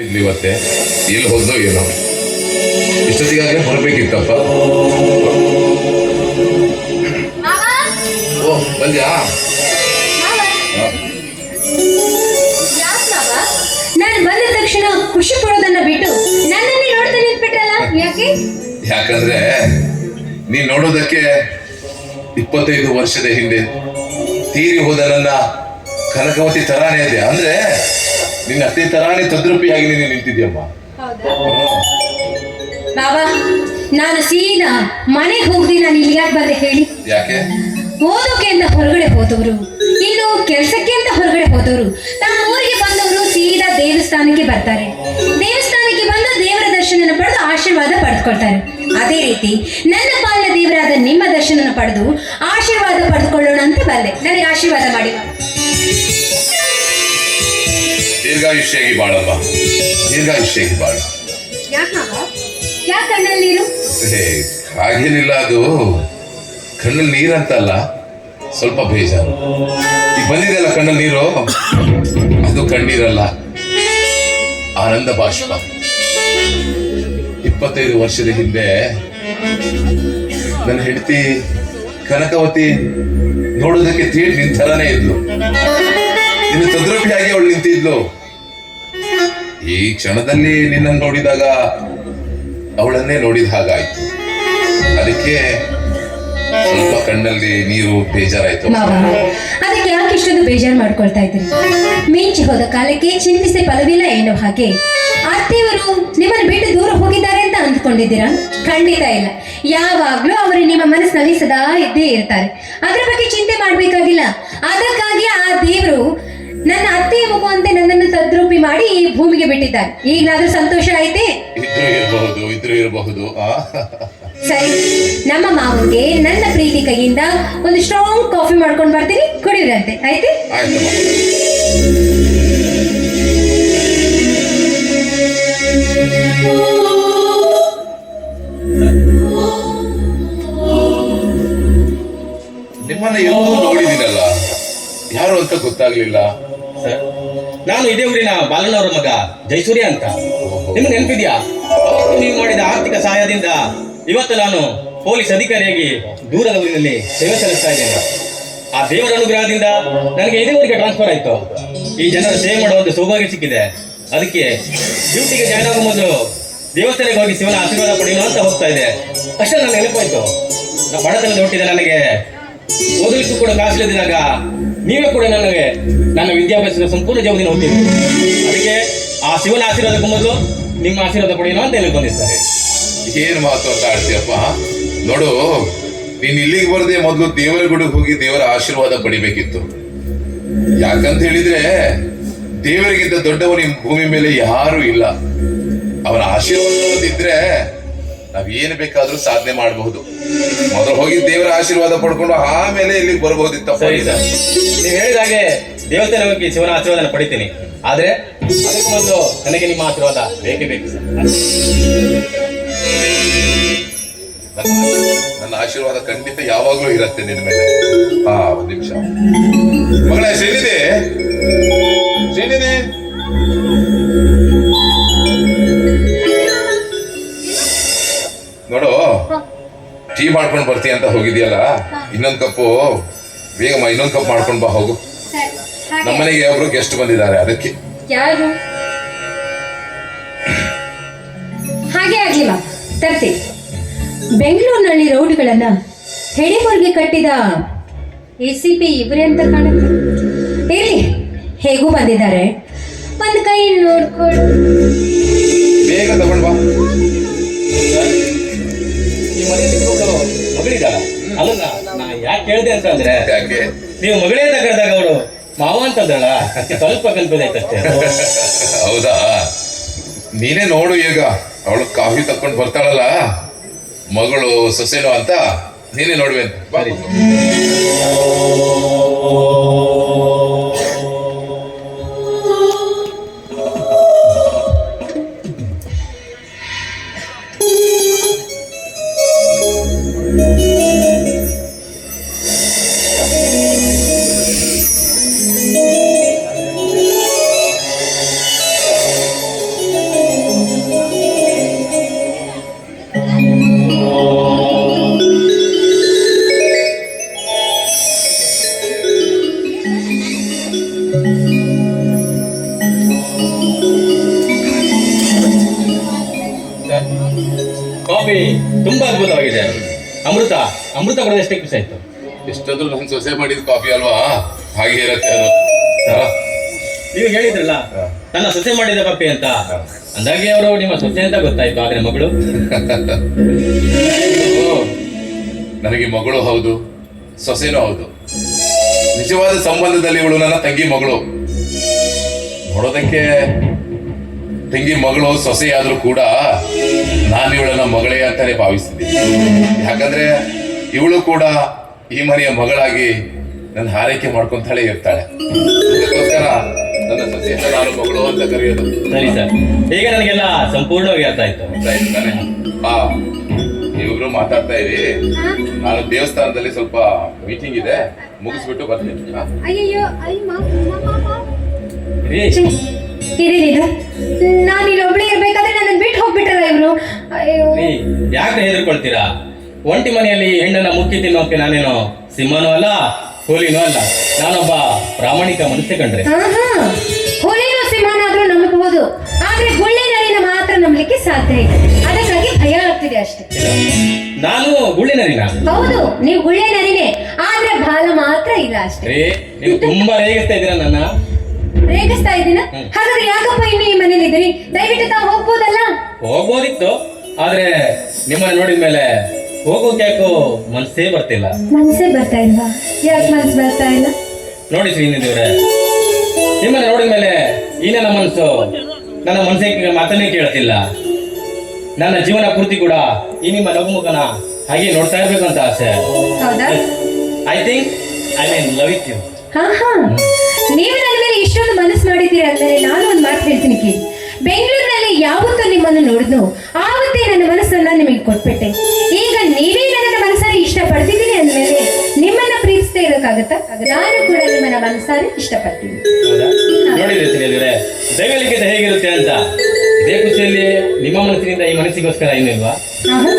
ಎಲ್ಲಿದ್ಲು ಇವತ್ತೆ. ಎಲ್ಲಿ ಹೋದ್ಲು ಏನೋ. ಇಷ್ಟೊತ್ತಿಗಾಗಲೇ ಬರಬೇಕಿತ್ತಪ್ಪ ಓ ಬಂದ್ಯಾ? ನಾನು ಬಂದ ತಕ್ಷಣ ಖುಷಿ ಪಡೋದನ್ನ ಬಿಟ್ಟು ನನ್ನನ್ನೇ ನೋಡ್ತಾ ನಿಂತ್ಬಿಟ್ರಲ್ಲ ಯಾಕೆ? ಯಾಕಂದ್ರೆ ನೀನ್ ನೋಡೋದಕ್ಕೆ ಇಪ್ಪತ್ತೈದು ವರ್ಷದ ಹಿಂದೆ ತೀರಿ ಹೋದ ನನ್ನ ಕನಕವತಿ ತರಾನೇ ಇದೆ. ಅಂದ್ರೆ ನಿನ್ನ ಅತ್ತೆ ತರಾನೇ ತದ್ರೂಪಿಯಾಗಿ ನೀನು ನಿಂತಿದ್ಯಮ್ಮ. ಬಾಬಾ ನಾನು ಸೀದಾ ಮನೆಗೆ ಹೋಗ್ದಿ ನಾನು ಇಲ್ಲಿ ಯಾಕೆ ಬಂದೆ ಹೇಳಿ? ಯಾಕೆ? ಓದೋಕೆ ಅಂತ ಹೊರಗಡೆ ಹೋದವರು ಇನ್ನು ಕೆಲಸಕ್ಕೆ ಅಂತ ಹೊರಗಡೆ ಹೋದವರು ತಮ್ಮ ಊರಿಗೆ ಬಂದವರು ಸೀದಾ ದೇವಸ್ಥಾನಕ್ಕೆ ಬರ್ತಾರೆ. ದೇವಸ್ಥಾನಕ್ಕೆ ಬಂದು ದೇವರ ದರ್ಶನ ಪಡೆದು ಆಶೀರ್ವಾದ ಪಡೆದುಕೊಳ್ತಾರೆ. ಅದೇ ರೀತಿ ನನ್ನ ಪಾಲಿನ ದೇವರಾದ ನಿಮ್ಮ ದರ್ಶನ ಪಡೆದು ಆಶೀರ್ವಾದ ಪಡೆದುಕೊಳ್ಳೋಣ ಅಂತ ಬಂದೆ. ನನಗೆ ಆಶೀರ್ವಾದ ಮಾಡಿ. ದೀರ್ಘಾಯುಷ್ಯಾಗಿ ಬಾಳಮ್ಮ. ದೀರ್ಘಾಯುಷ್ಯಾಗಿ ಬಾಳ. ಹೇ ಹಾಗೇನಿಲ್ಲ ಅದು. ಕಣ್ಣಲ್ಲಿ ನೀರಂತಲ್ಲ ಸ್ವಲ್ಪ ಬೇಜಾರು. ಈಗ ಬಂದಿದೆಯಲ್ಲ ಕಣ್ಣಲ್ಲಿ ನೀರು? ಅದು ಕಣ್ಣೀರಲ್ಲ. ಆನಂದ ಬಾಷ್ಪ. ಇಪ್ಪತ್ತೈದು ವರ್ಷದ ಹಿಂದೆ ನನ್ನ ಹೆಂಡತಿ ಕನಕವತಿ ನೋಡೋದಕ್ಕೆ ಥಿಯೇಟ್ ನಿಂತರನೇ ಇದ್ಲು. ಇನ್ನು ತದ್ರೂಪಿಯಾಗಿ ಅವಳು ನಿಂತಿದ್ಲು. ಈ ಕ್ಷಣದಲ್ಲಿ ನಿನ್ನನ್ನು ನೋಡಿದಾಗ ಅವಳನ್ನೇ ನೋಡಿದ ಹಾಗಾಯ್ತು. ಅದಕ್ಕೆ ಸ್ವಲ್ಪ ಕಣ್ಣಲ್ಲಿ ನೀರು ಬೇಜಾರಾಯ್ತು. ಅದಕ್ಕೆ ಯಾಕೆ ಇಷ್ಟೊಂದು ಬೇಜಾರು ಮಾಡ್ಕೊಳ್ತಾ ಇದ್ರಿ ಮಿಂಚಿ ಹೋದ ಕಾಲಕ್ಕೆ ಚಿಂತಿಸಿ ಫಲವಿಲ್ಲ ಏನೋ ಹಾಗೆ. ಅತ್ತೆಯವರು ನಿಮ್ಮನ್ನು ಬಿಟ್ಟು ದೂರ ಹೋಗಿದ್ದಾರೆ ಅಂತ ಅಂದ್ಕೊಂಡಿದ್ದೀರಾ? ಖಂಡಿತ ಇಲ್ಲ. ಯಾವಾಗ್ಲೂ ಅವರು ನಿಮ್ಮ ಮನಸ್ಸಿನಲ್ಲಿ ಸದಾ ಇದ್ದೇ ಇರ್ತಾರೆ. ಅದರ ಬಗ್ಗೆ ಚಿಂತೆ ಮಾಡ್ಬೇಕಾಗಿಲ್ಲ. ಅದಕ್ಕಾಗಿ ಮಾಡಿ ಈ ಭೂಮಿಗೆ ಬಿಟ್ಟಿದ್ದಾರೆ. ಈಗಲಾದ್ರೂ ಸಂತೋಷ ಐತೆ ಇದ್ರೂ ಇರಬಹುದು ಇದ್ರು ಇರಬಹುದು ಆ. ಸರಿ ನಮ್ಮ ಮಾವನ್ಗೆ ನನ್ನ ಪ್ರೀತಿ ಕೈಯಿಂದ ಒಂದು ಸ್ಟ್ರಾಂಗ್ ಕಾಫಿ ಮಾಡ್ಕೊಂಡು ಬರ್ತೀನಿ ಕುಡಿದ್ರಂತೆ ಆಯ್ತು? ನಿಮ್ಮನ್ನ ಎಲ್ಲೋ ನೋಡಿದ್ದೀನಲ್ಲ? ಯಾರು ಅಂತ ಗೊತ್ತಾಗ್ಲಿಲ್ಲ? ಸರ್? ನಾನು ಇದೇ ಊರಿನ ಬಾಲನವರ ಮಗ ಜೈಸೂರ್ಯ ಅಂತ. ನಿಮ್ಗೆ ನೆನಪಿದ್ಯಾ? ಅವತ್ತು ನೀವು ಮಾಡಿದ ಆರ್ಥಿಕ ಸಹಾಯದಿಂದ ಇವತ್ತು ನಾನು ಪೊಲೀಸ್ ಅಧಿಕಾರಿಯಾಗಿ ದೂರದ ಊರಿನಲ್ಲಿ ಸೇವೆ ಸಲ್ಲಿಸ್ತಾ ಇದ್ದೇನೆ. ಆ ದೇವರ ಅನುಗ್ರಹದಿಂದ ನನಗೆ ಇದೇ ಊರಿಗೆ ಟ್ರಾನ್ಸ್ಫರ್ ಆಯ್ತು. ಈ ಜನರ ಸೇವೆ ಮಾಡುವ ಒಂದು ಸೌಭಾಗ್ಯ ಸಿಕ್ಕಿದೆ. ಅದಕ್ಕೆ ಡ್ಯೂಟಿಗೆ ಜಾಯ್ನ್ ಆಗೋ ಮೊದಲು ದೇವಸ್ಥಾನಕ್ಕೆ ಹೋಗಿ ಶಿವನ ಆಶೀರ್ವಾದ ಪಡೆಯೋಣ ಅಂತ ಹೋಗ್ತಾ ಇದೆ ಅಷ್ಟೇ ನನಗೆ ನೆನಪಾಯ್ತು. ಬಡತನದ ಹುಟ್ಟಿದ ನನಗೆ ಓದಲಿಕ್ಕೂ ಕೂಡ ಕಾಸಿಲ್ಲದಿದ್ದಾಗ ನೀವೇ ಕೂಡ ನನಗೆ ನನ್ನ ವಿದ್ಯಾಭ್ಯಾಸದ ಸಂಪೂರ್ಣ ಜವಾಬ್ದಾರಿ ಹೊಂದಿದ್ದು ಅದಕ್ಕೆ ಆ ಶಿವನ ಆಶೀರ್ವಾದಕ್ಕೂ ಮೊದಲು ನಿಮ್ಮ ಆಶೀರ್ವಾದ ಪಡೆಯೋಣ ಅಂತ ಹೇಳಿ ಬಂದಿರ್ತಾರೆ. ಏನು ಮಾತು ಆಡ್ತೀಯಪ್ಪ? ನೋಡು, ನೀನ್ ಇಲ್ಲಿಗೆ ಬರದೆ ಮೊದಲು ದೇವರ ಗುಡಿಗೆ ಹೋಗಿ ದೇವರ ಆಶೀರ್ವಾದ ಪಡಿಬೇಕಿತ್ತು. ಯಾಕಂತ ಹೇಳಿದ್ರೆ, ದೇವರಿಗಿಂತ ದೊಡ್ಡವನು ಭೂಮಿ ಮೇಲೆ ಯಾರು ಇಲ್ಲ. ಅವರ ಆಶೀರ್ವಾದ ಇದ್ರೆ ನಾವ್ ಏನ್ ಬೇಕಾದ್ರೂ ಸಾಧನೆ ಮಾಡಬಹುದು. ಮೊದಲು ಹೋಗಿ ದೇವರ ಆಶೀರ್ವಾದ ಪಡ್ಕೊಂಡು ಆಮೇಲೆ ಇಲ್ಲಿಗೆ ಸರ್ ನೀವು ಹೇಳಿದ ಹಾಗೆ ದೇವತೆ ಹೋಗಿ ಶಿವನ ಆಶೀರ್ವಾದನ ಪಡಿತೀನಿ. ಆದ್ರೆ ಅದಕ್ಕೆ ಮೊದಲು ನನಗೆ ನಿಮ್ಮ ಆಶೀರ್ವಾದ ಬೇಕೇ ಬೇಕು ನನ್ನ- ನನ್ನ ಆಶೀರ್ವಾದ ಖಂಡಿತ ಯಾವಾಗ್ಲೂ ಇರತ್ತೆ ನಿನ್ನ ಮೇಲೆ. ಹಾ ಒಂದ್ ನಿಮಿಷ. ಮಗಳ ಶ್ರೀನಿಧಿ ಶ್ರೀನಿಧಿ ನೋಡು ಟೀ ಮಾಡ್ಕೊಂಡು ಬರ್ತೀಯ ಅಂತ ಹೋಗಿದ್ಯಲ್ಲ? ಇನ್ನೊಂದ್ ಕಪ್ಪು ಬೇಗ ಇನ್ನೊಂದು ಕಪ್ ಮಾಡ್ಕೊಂಡ್ ಬಾ ಹೋಗು. ನಮ್ಮನೆಗೆ ಒಬ್ರು ಗೆಸ್ಟ್ ಬಂದಿದ್ದಾರೆ ಅದಕ್ಕೆ. ಯಾರು? ಹಾಗೆ ಆಗ್ಲಿ ತರ್ತಿ. ಬೆಂಗಳೂರಿನಲ್ಲಿ ರೋಡ್ಗಳನ್ನ ಹೆಡಿಮುರ್ಗೆ ಕಟ್ಟಿದ ಎ ಸಿ ಪಿ ಇವರೇ ಅಂತ ಕಾಣುತ್ತೆ. ಹೇಳಿ ಹೇಗೂ ಬಂದಿದ್ದಾರೆ? ಒಂದು ಕೈ ನೋಡ್ಕೊಂಡು ಬೇಗ ತಗೊಂಡ್ ಬಾ. ಕೇಳಿದೆ ಅಂತ ಅಂದ್ರೆ ಯಾಕೆ? ನೀವು ಮಗಳೇ ಅಂತ ಕರೆದಾಗ ಅವಳು ಮಾವ ಅಂತಂದ್ರಲ್ಲ ಸ್ವಲ್ಪ ಕಲ್ಪನೆ ಆಯ್ತಷ್ಟೇ ಹೌದಾ? ನೀನೇ ನೋಡು ಈಗ ಅವಳು ಕಾಫಿ ತಕ್ಕೊಂಡು ಬರ್ತಾಳಲ್ಲ ಮಗಳು ಸೊಸೆನು ಅಂತ ನೀನೇ ನೋಡುವೆ ಅಂತ ತುಂಬಾ ಅದ್ಭುತವಾಗಿದೆ. ಅಮೃತ ಅಮೃತ ಕೂಡ ಎಷ್ಟೇ ಖುಷಿ ಆಯ್ತು? ಎಷ್ಟಾದ್ರೂ ನನ್ ಸೊಸೆ ಮಾಡಿದ ಕಾಫಿ ಅಲ್ವಾ? ಹಾಗೆ ಇರತ್ತೆ? ನೀವು ಹೇಳಿದ್ರಲ್ಲ ನನ್ನ ಸೊಸೆ ಮಾಡಿದ ಕಾಫಿ ಅಂತ. ಅಂದಾಗೆ ಅವರು ನಿಮ್ಮ ಸೊಸೆ ಅಂತ ಗೊತ್ತಾಯ್ತು ಆದ್ರೆ ಮಗಳು? ನನಗೆ ಮಗಳು ಹೌದು ಸೊಸೆನೂ ಹೌದು. ನಿಜವಾದ ಸಂಬಂಧದಲ್ಲಿ ಇವಳು ನನ್ನ ತಂಗಿ ಮಗಳು. ನೋಡೋದಕ್ಕೆ ತಂಗಿ ಮಗಳು ಸೊಸೆಯಾದ್ರೂ ಕೂಡ ನಾನು ಇವಳನ್ನ ಮಗಳೇ ಅಂತಾನೆ ಭಾವಿಸ್ತಿದ್ದೀನಿ ಯಾಕಂದ್ರೆ ಇವಳು ಕೂಡ ಈ ಮನೆಯ ಮಗಳಾಗಿ ನನ್ನ ಹಾರೈಕೆ ಮಾಡ್ಕೊಂತಾಳೆ ಇರ್ತಾಳೆ. ಅದಕ್ಕೋಸ್ಕರ ನನ್ನ ಸೊಸೆಯನ್ನ ನಾನು ಮಗಳು ಅಂತ ಕರೆಯೋದು. ಸರಿ ಸರ್. ಈಗ ನನಗೆಲ್ಲ ಸಂಪೂರ್ಣವಾಗಿ ಅರ್ಥ ಆಯ್ತು? ಆ ನೀವಿಬ್ರು ಮಾತಾಡ್ತಾ ಇರಿ. ನಾನು ದೇವಸ್ಥಾನದಲ್ಲಿ ಸ್ವಲ್ಪ ಮೀಟಿಂಗ್ ಇದೆ. ಮುಗಿಸ್ಬಿಟ್ಟು ಬರ್ತೀನಿ. ಇರಿ ನೀನು ಇಲ್ಲಿ ಒಬ್ಳೆ ಇರ್ಬೇಕಾದ್ರೆ ನನ್ನ ಬಿಟ್ಟು ಹೋಗ್ಬಿಟ್ರಲ್ಲ ಇವರು? ಅಯ್ಯೋ. ಯಾಕೆ ಹೆದರ್ಕೊಳ್ತೀರಾ? ಒಂಟಿ ಮನೆಯಲ್ಲಿ ಹೆಣ್ಣನ್ನ ಮುಕ್ಕಿ ತಿನ್ನೋಕೆ ನಾನೇನು ಸಿಂಹನೂ ಅಲ್ಲ ಹುಲಿನೂ ಅಲ್ಲ. ನಾನೊಬ್ಬ ಪ್ರಾಮಾಣಿಕ ಮನುಷ್ಯ ಕಂಡ್ರೆ. ಆಹಾ. ಹುಲಿನೂ ಸಿಂಹನಾದ್ರೂ ನಂಬಬಹುದು ಆದ್ರೆ ಗುಳ್ಳೆ ನರಿನ ಮಾತ್ರ ನಂಬಲಿಕ್ಕೆ ಸಾಧ್ಯ ಇಲ್ಲ. ಅದಕ್ಕಾಗಿ ಭಯ ಆಗ್ತಿದೆ ಅಷ್ಟೇ. ನಾನು ಗುಳ್ಳಿನರಿನ ಹೌದು ನೀವು ಗುಳ್ಳೆ ನರಿನೇ. ಆದ್ರೆ ಬಾಲ ಮಾತ್ರ ಇಲ್ಲ ಅಷ್ಟೇ. ರೀ ನೀವು ತುಂಬಾ ರೇಗಿಸ್ತಾ ಇದ್ದೀರಾ ನನ್ನ? ರೇಗಿಸ್ತಾ ಇದ್ದೀನ? ಹಾಗಾದ್ರೆ ಯಾಕಪ್ಪ ಇನ್ನು ಈ ಮನೇಲಿ ಇದ್ದೀರಿ? ದಯವಿಟ್ಟು ತಾವು ಹೋಗ್ಬೋದಲ್ಲ? ಹೋಗ್ಬೋದಿತ್ತು. ಆದ್ರೆ ನಿಮ್ಮನ್ನ ನೋಡಿದ ಮೇಲೆ ಹೋಗೋಕೆ ಯಾಕೋ ಮನಸ್ಸೇ ಬರ್ತಿಲ್ಲ. ಮನ್ಸೇ ಬರ್ತಾ ಇಲ್ವಾ? ಯಾಕೆ ಮನ್ಸು ಬರ್ತಾ ಇಲ್ಲ? ನೋಡಿ ಶ್ರೀನಿಧಿಯವರೇ ನಿಮ್ಮನ್ನ ನೋಡಿದ ಮೇಲೆ ಈ ನನ್ನ ಮನಸ್ಸು ನನ್ನ ಮನಸ್ಸಿಗೆ ಮಾತನ್ನೇ ಕೇಳ್ತಿಲ್ಲ. ನನ್ನ ಜೀವನ ಪೂರ್ತಿ ಕೂಡ ಈ ನಿಮ್ಮ ಲಘುಮುಖನ ಹಾಗೆ ನೋಡ್ತಾ ಇರ್ಬೇಕು ಅಂತ ಆಸೆ. I think I mean love it you ಹಾ ಹಾ ನೀವು ಇಷ್ಟೊಂದು ಮನಸ್ಸು ಮಾಡಿದ್ದೀರ ಅಂದರೆ ನಾನು ಒಂದು ಮಾತು ಹೇಳ್ತೀನಿ ಕೇಳಿ ಬೆಂಗಳೂರಿನಲ್ಲಿ ಯಾವತ್ತೂ ನಿಮ್ಮನ್ನು ನೋಡಿದ್ನು. ಆವತ್ತೇ ನನ್ನ ಮನಸ್ಸನ್ನ ನಿಮಗೆ ಕೊಟ್ಬಿಟ್ಟೆ. ಈಗ ನೀವೇ ನನ್ನ ಮನಸ್ಸಲ್ಲಿ ಇಷ್ಟಪಡ್ತಿದ್ದೀನಿ ಅಂದಮೇಲೆ ನಿಮ್ಮನ್ನ ಪ್ರೀತಿಸ್ತಾ ಇರೋಕ್ಕಾಗತ್ತಾ? ನಾನು ಕೂಡ ನಿಮ್ಮನ್ನ ಮನಸ್ಸಾರಿ ಇಷ್ಟಪಡ್ತೀನಿ. ಹೇಗಿರುತ್ತೆ ಅಂತ. ಇದೇ ಖುಷಿಯಲ್ಲಿ ನಿಮ್ಮ ಮನಸ್ಸಿನಿಂದ ಈ ಮನಸ್ಸಿಗೋಸ್ಕರ ಆಹಾ.